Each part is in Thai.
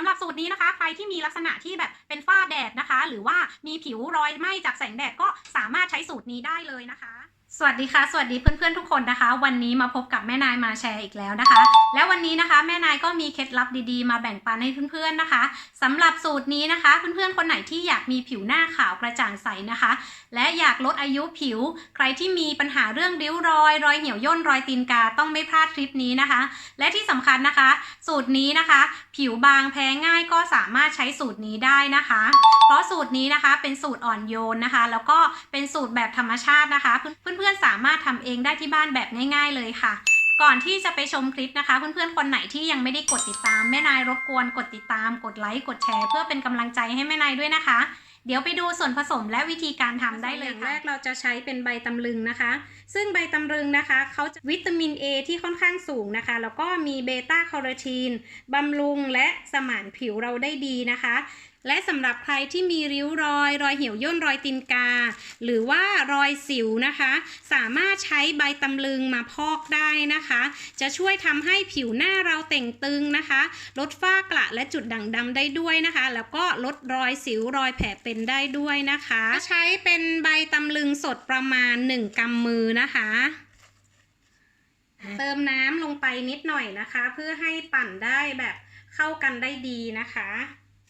สำหรับสูตรนี้นะคะ ใครที่มีลักษณะที่แบบเป็นฝ้าแดดนะคะ หรือว่ามีผิวรอยไหม้จากแสงแดดก็สามารถใช้สูตรนี้ได้เลยนะคะ สวัสดีค่ะ สวัสดีเพื่อนๆทุกคนนะคะ วันนี้มาพบกับแม่นายมาแชร์อีกแล้วนะคะ แล้ววันนี้นะคะ แม่นายก็มีเคล็ดลับดีๆ มาแบ่งปันให้เพื่อนๆนะคะสำหรับสูตรนี้นะคะ เพื่อนๆคนไหนที่อยากมีผิวหน้าขาวกระจ่างใสนะคะ และอยากลดอายุผิว ใครที่มีปัญหาเรื่องริ้วรอย รอยเหี่ยวย่นรอยตีนกาต้องไม่พลาดคลิปนี้นะคะ และที่สำคัญนะคะ สูตรนี้นะคะ ผิวบางแพ้ง่ายก็สามารถใช้สูตรนี้ได้นะคะ เพราะสูตรนี้นะคะเป็นสูตรอ่อนโยนนะคะ แล้วก็เป็นสูตรแบบธรรมชาตินะคะเพื่อนๆสามารถทำเองได้ที่บ้านแบบง่าย ๆ เลยค่ะ ก่อนที่จะไปชมคลิปนะคะ เพื่อนๆคนไหนที่ยังไม่ได้กดติดตามแม่นายรบกวนกดติดตาม กดไลค์กดแชร์ เพื่อเป็นกำลังใจให้แม่นายด้วยนะคะ เดี๋ยวไปดูส่วนผสมและวิธีการทำได้เลยค่ะแรกเราจะใช้เป็นใบตำลึงนะคะ ซึ่งใบตำลึงนะคะเขาจะวิตามิน A ที่ค่อนข้างสูงนะคะแล้วก็มีเบต้าแคโรทีนบำรุงและสมานผิวเราได้ดีนะคะและสำหรับใครที่มีริ้วรอย รอยเหี่ยวย่นรอยตีนกา หรือว่ารอยสิวนะคะ สามารถใช้ใบตำลึงมาพอกได้นะคะ จะช่วยทำให้ผิวหน้าเราเต่งตึงนะคะ ลดฝ้ากระและจุดด่างดำได้ด้วยนะคะ แล้วก็ลดรอยสิวรอยแผลเป็นได้ด้วยนะคะ ใช้เป็นใบตำลึงสดประมาณ 1กำมือนะคะเติมน้ำลงไปนิดหน่อยนะคะ เพื่อให้ปั่นได้แบบเข้ากันได้ดีนะคะ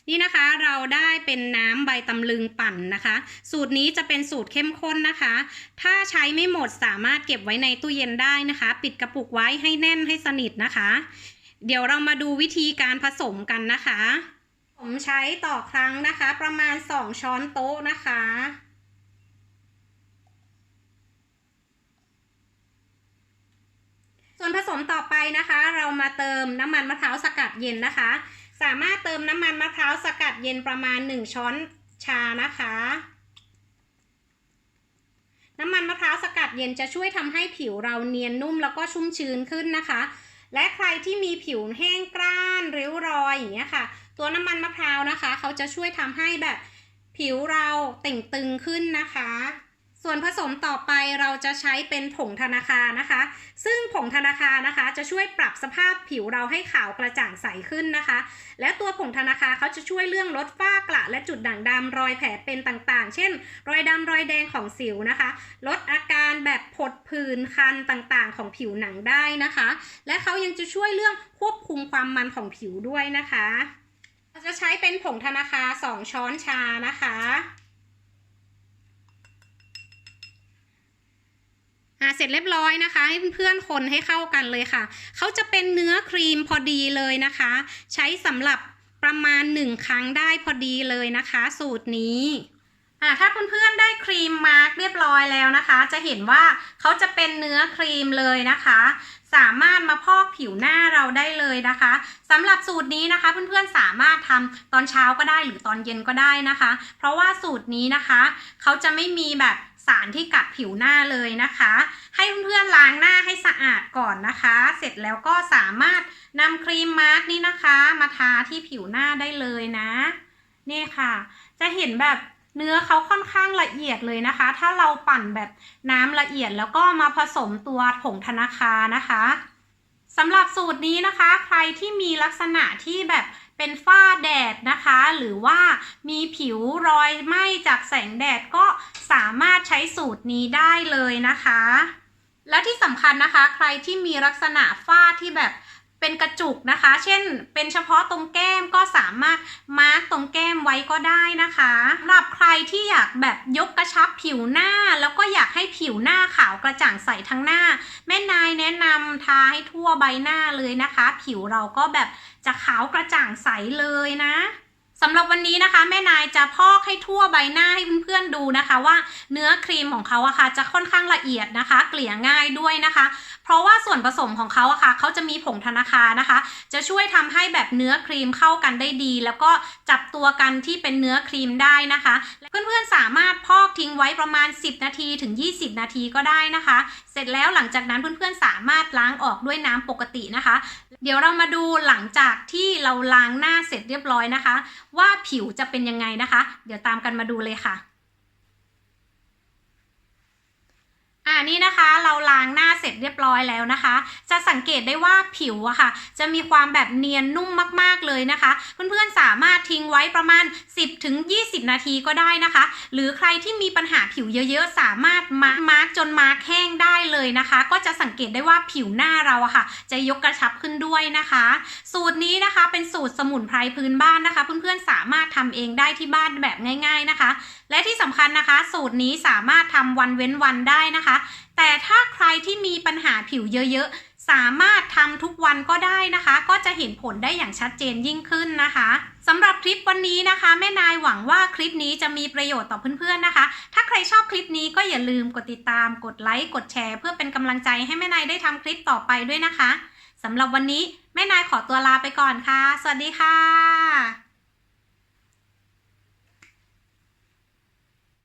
นี่นะคะเราได้เป็นน้ำใบตำลึงปั่นนะคะ สูตรนี้จะเป็นสูตรเข้มข้นนะคะ ถ้าใช้ไม่หมดสามารถเก็บไว้ในตู้เย็นได้นะคะ ปิดกระปุกไว้ให้แน่นให้สนิทนะคะ เดี๋ยวเรามาดูวิธีการผสมกันนะคะ ผมใช้ต่อครั้งนะคะ ประมาณ 2 ช้อนโต๊ะนะคะส่วนผสมต่อไปนะคะ เรามาเติมน้ำมันมะพร้าวสกัดเย็นนะคะ สามารถเติมน้ำมันมะพร้าวสกัดเย็นประมาณ 1 ช้อนชานะคะ น้ำมันมะพร้าวสกัดเย็นจะช่วยทำให้ผิวเราเนียนนุ่มแล้วก็ชุ่มชื้นขึ้นนะคะ และใครที่มีผิวแห้งกร้านริ้วรอยอย่างเงี้ยค่ะ ตัวน้ำมันมะพร้าวนะคะ เขาจะช่วยทำให้แบบผิวเราเต่งตึงขึ้นนะคะ ส่วนผสมต่อไปเราจะใช้เป็นผงธนาคารนะคะ ซึ่งผงธนาคารนะคะ จะช่วยปรับสภาพผิวเราให้ขาวกระจ่างใสขึ้นนะคะ และตัวผงธนาคารเขาจะช่วยเรื่องลดฝ้ากระและจุดด่างดำรอยแผลเป็นต่างๆ เช่น รอยดำรอยแดงของสิวนะคะ ลดอาการแบบผดผื่นคันต่างๆ ของผิวหนังได้นะคะ และเขายังจะช่วยเรื่องควบคุมความมันของผิวด้วยนะคะเราจะใช้เป็นผงธนาคาร2ช้อนชานะคะ อ่าเสร็จเรียบร้อยนะคะ ให้เพื่อนๆคนให้เข้ากันเลยค่ะ เขาจะเป็นเนื้อครีมพอดีเลยนะคะ ใช้สำหรับประมาณ 1 ครั้งได้พอดีเลยนะคะ สูตรนี้อ่าถ้าเพื่อนๆได้ครีมมาร์กเรียบร้อยแล้วนะคะ จะเห็นว่าเขาจะเป็นเนื้อครีมเลยนะคะ สามารถมาพอกผิวหน้าเราได้เลยนะคะสำหรับสูตรนี้นะคะ เพื่อนๆสามารถทำตอนเช้าก็ได้หรือตอนเย็นก็ได้นะคะ เพราะว่าสูตรนี้นะคะ เขาจะไม่มีแบบ สารที่กัดผิวหน้าเลยนะคะ ให้เพื่อนๆล้างหน้าให้สะอาดก่อนนะคะ เสร็จแล้วก็สามารถนำครีมมาร์กนี้นะคะ มาทาที่ผิวหน้าได้เลยนะนี่ค่ะ จะเห็นแบบเนื้อเขาค่อนข้างละเอียดเลยนะคะ ถ้าเราปั่นแบบน้ำละเอียดแล้วก็มาผสมตัวผงธนาคารนะคะสำหรับสูตรนี้นะคะ ใครที่มีลักษณะที่แบบเป็นฝ้าแดดนะคะ หรือว่ามีผิวรอยไหม้จากแสงแดดก็ามารถใช้สูตรนี้ได้เลยนะคะ และที่สำคัญนะคะ ใครที่มีลักษณะฝ้าที่แบบเป็นกระจุกนะคะ เช่น เป็นเฉพาะตรงแก้มก็สามารถมาร์กตรงแก้มไว้ก็ได้นะคะสำหรับใครที่อยากแบบยกกระชับผิวหน้า แล้วก็อยากให้ผิวหน้าขาวกระจ่างใสทั้งหน้า แม่นายแนะนำทาให้ทั่วใบหน้าเลยนะคะ ผิวเราก็แบบจะขาวกระจ่างใสเลยนะ สำหรับวันนี้นะคะ แม่นายจะพอกให้ทั่วใบหน้าให้เพื่อนๆดูนะคะ ว่าเนื้อครีมของเขาอะค่ะจะค่อนข้างละเอียดนะคะ เกลี่ยง่ายด้วยนะคะ เพราะว่าส่วนผสมของเขาอะค่ะเขาจะมีผงธนาคารนะคะ จะช่วยทำให้แบบเนื้อครีมเข้ากันได้ดี แล้วก็จับตัวกันที่เป็นเนื้อครีมได้นะคะเพื่อนๆสามารถพอกทิ้งไว้ประมาณ 10 นาทีถึง 20 นาทีก็ได้นะคะ เสร็จแล้วหลังจากนั้นเพื่อนๆสามารถล้างออกด้วยน้ำปกตินะคะ เดี๋ยวเรามาดูหลังจากที่เราล้างหน้าเสร็จเรียบร้อยนะคะว่าผิวจะเป็นยังไงนะคะ เดี๋ยวตามกันมาดูเลยค่ะ อ่านี่นะคะเราล้างหน้าเสร็จเรียบร้อยแล้วนะคะ จะสังเกตได้ว่าผิวอะค่ะ จะมีความแบบเนียนนุ่มมากๆเลยนะคะ เพื่อนๆสามารถทิ้งไว้ประมาณ10ถึงนาทีก็ได้นะคะ หรือใครที่มีปัญหาผิวเยอะๆ สามารถมาร์กมาร์กจนมาร์กแห้งได้เลยนะคะ ก็จะสังเกตได้ว่าผิวหน้าเราอะค่ะ จะยกกระชับขึ้นด้วยนะคะ สูตรนี้นะคะเป็นสูตรสมุนไพรพื้นบ้านนะคะ เพื่อนๆสามารถทำเองได้ที่บ้านแบบง่าย ๆนะคะ และที่สำคัญนะคะ สูตรนี้สามารถทำวันเว้นวันได้นะคะแต่ถ้าใครที่มีปัญหาผิวเยอะๆ สามารถทำทุกวันก็ได้นะคะ ก็จะเห็นผลได้อย่างชัดเจนยิ่งขึ้นนะคะสำหรับคลิปวันนี้นะคะ แม่นายหวังว่าคลิปนี้จะมีประโยชน์ต่อเพื่อนๆนะคะ ถ้าใครชอบคลิปนี้ก็อย่าลืมกดติดตาม กดไลค์กดแชร์ เพื่อเป็นกำลังใจให้แม่นายได้ทำคลิปต่อไปด้วยนะคะสำหรับวันนี้แม่นายขอตัวลาไปก่อนค่ะ สวัสดีค่ะ